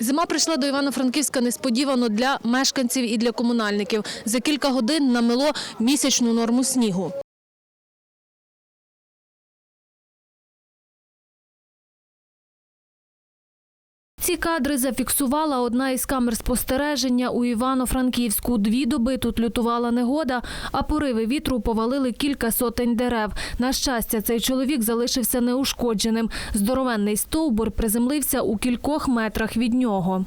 Зима прийшла до Івано-Франківська несподівано для мешканців і для комунальників. За кілька годин намело місячну норму снігу. Ці кадри зафіксувала одна із камер спостереження у Івано-Франківську. Дві доби тут лютувала негода, а пориви вітру повалили кілька сотень дерев. На щастя, цей чоловік залишився неушкодженим. Здоровенний стовбур приземлився у кількох метрах від нього.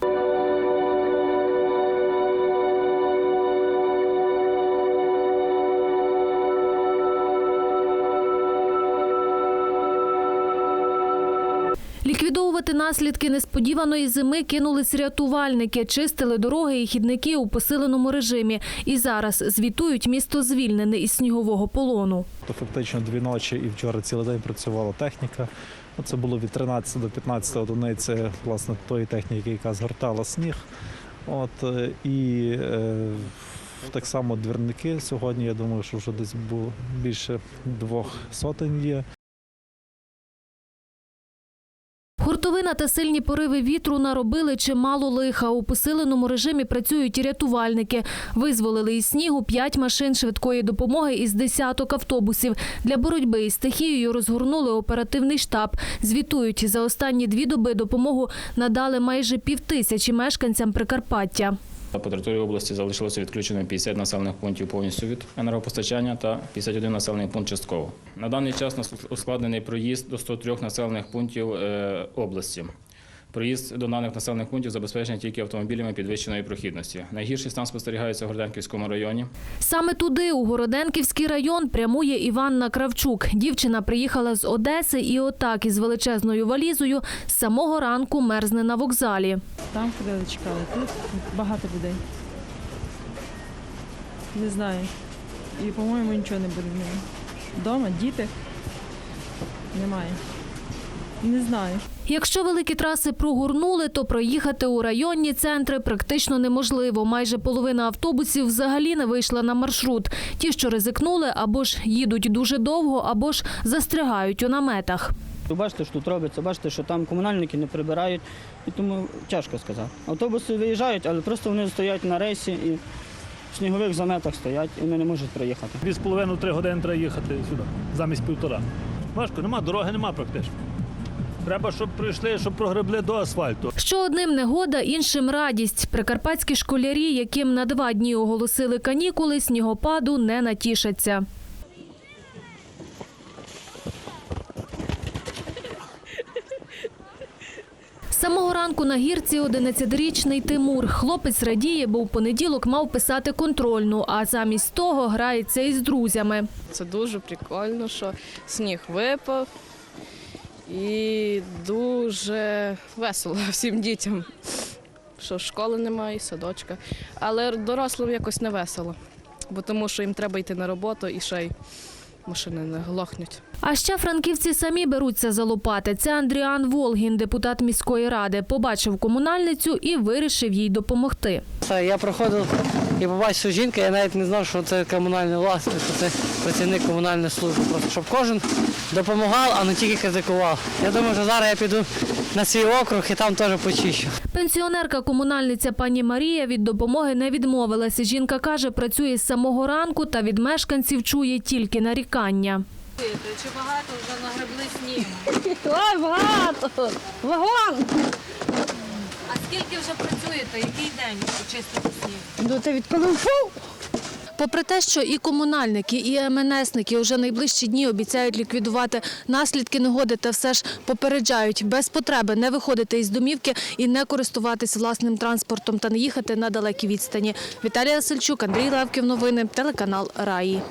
Ліквідовувати наслідки несподіваної зими кинулись рятувальники, чистили дороги і хідники у посиленому режимі. І зараз звітують місто звільнене із снігового полону. Фактично дві ночі і вчора цілий день працювала техніка. Ну, Це було від 13 до 15 одиниці власне тої техніки, яка згортала сніг. От, е, і е, так само двірники сьогодні, я думаю, що вже десь було більше двох сотень є. Гуртовина та сильні пориви вітру наробили чимало лиха. У посиленому режимі працюють і рятувальники. Визволили із снігу п'ять машин швидкої допомоги із десяток автобусів. Для боротьби із стихією розгорнули оперативний штаб. Звітують, за останні дві доби допомогу надали майже півтисячі мешканцям Прикарпаття. По території області залишилося відключено 50 населених пунктів повністю від енергопостачання та 51 населений пункт частково. На даний час нас ускладнений проїзд до 103 населених пунктів е, області. Проїзд до даних населених пунктів забезпечений тільки автомобілями підвищеної прохідності. Найгірший стан спостерігається в Горденківському районі. Саме туди, у Городенківський район, прямує Іванна Кравчук. Дівчина приїхала з Одеси і отак із величезною валізою з самого ранку мерзне на вокзалі. Там ходили, чекали. Тут багато людей. Не знаю. І, по-моєму, нічого не буде в ньому. Дома діти немає. Не знаю. Якщо великі траси прогорнули, то проїхати у районні центри практично неможливо. Майже половина автобусів взагалі не вийшла на маршрут. Ті, що ризикнули, або ж їдуть дуже довго, або ж застрягають у наметах. Бачите, що тут робиться, бачите, що там комунальники не прибирають, і тому тяжко сказати. Автобуси виїжджають, але просто вони стоять на рейсі і в снігових заметах стоять, і вони не можуть проїхати. Дві з половиною три години треба їхати сюди, замість півтора. Важко, нема, дороги нема практично. Треба, щоб прийшли, щоб прогребли до асфальту. Що одним негода, іншим радість. Прикарпатські школярі, яким на два дні оголосили канікули, снігопаду не натішаться. З самого ранку на гірці 11-річний Тимур. Хлопець радіє, бо в понеділок мав писати контрольну, а замість того грається із друзями. Це дуже прикольно, що сніг випав і дуже весело всім дітям, що школи немає, садочка. Але дорослим якось не весело, бо тому що їм треба йти на роботу і ще й машини не глохнуть. А ще франківці самі беруться за лопати. Це Андріан Волгін, депутат міської ради, побачив комунальницю і вирішив їй допомогти. Я проходив і побачив жінку, я навіть не знав, що це комунальний власник, що це працівник комунальної служби. Просто щоб кожен допомагав, а не тільки критикував. Я думаю, що зараз я піду на свій округ і там теж почищу. Пенсіонерка комунальниця пані Марія від допомоги не відмовилася. Жінка каже, працює з самого ранку та від мешканців чує тільки нарікання. Чи багато вже нагребли сніг? Ой, багато! Вагон! А скільки вже працюєте? Який день чистити сніг? Ну ти відколи впав? Попри те, що і комунальники, і МНСники вже найближчі дні обіцяють ліквідувати наслідки негоди та все ж попереджають без потреби не виходити із домівки і не користуватись власним транспортом та не їхати на далекі відстані. Віталія Сельчук, Андрій Левків. Новини, телеканал Раї.